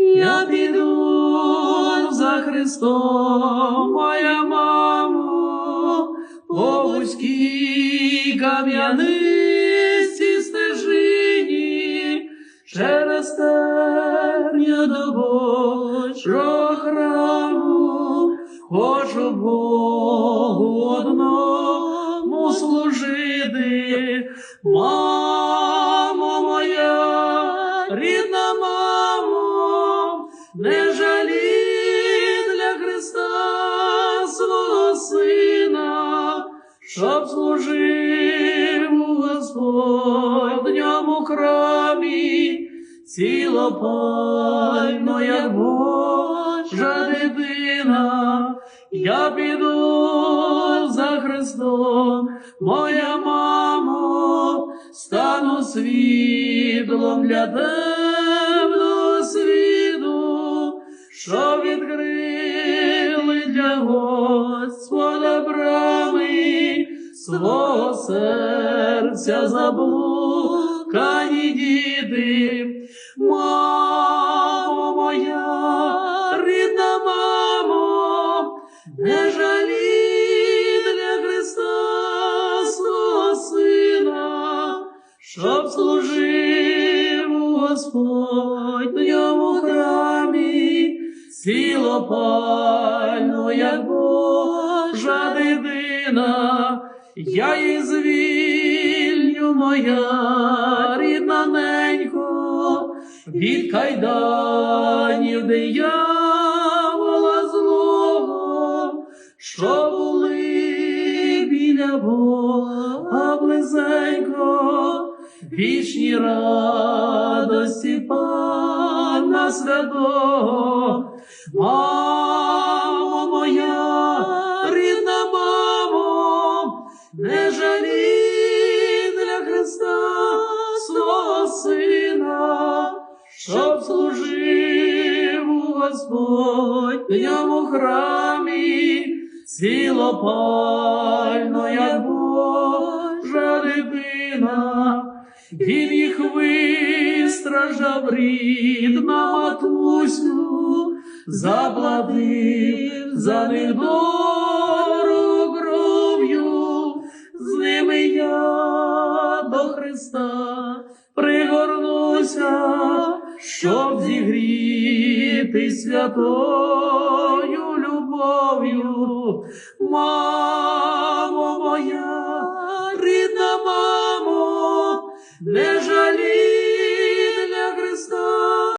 Я піду за Христом, моя мамо, по вузькій кам'янисті стежині, через терня до Божого храму, хочу Богу одному служити, мамо не жалій для Христа свого сина, щоб служив у Господньому храмі, цілопально, як Божа дитина, я піду за Христом, моя мамо, стану світлом для темного для Господа брами свого серця заблукані діти. Мамо моя, рідна мамо, не жалій для Христа свого сина, щоб служив у Господньому храмі, цілопально, як Божа дитина, я її звільню, моя рідна ненько, від кайданів диявола злого, що були біля Бога близенько, вічні радості Пана святого, мамо моя, рідна мамо, не жалій для Христа свого сина, щоб служив у Господньому храмі, цілопально, як Божа дитина, він їх вистраждав рідна матусю, заплатив за них дорогу кров'ю, з ними я до Христа пригорнуся, щоб зігріти святою любов'ю. me jalie.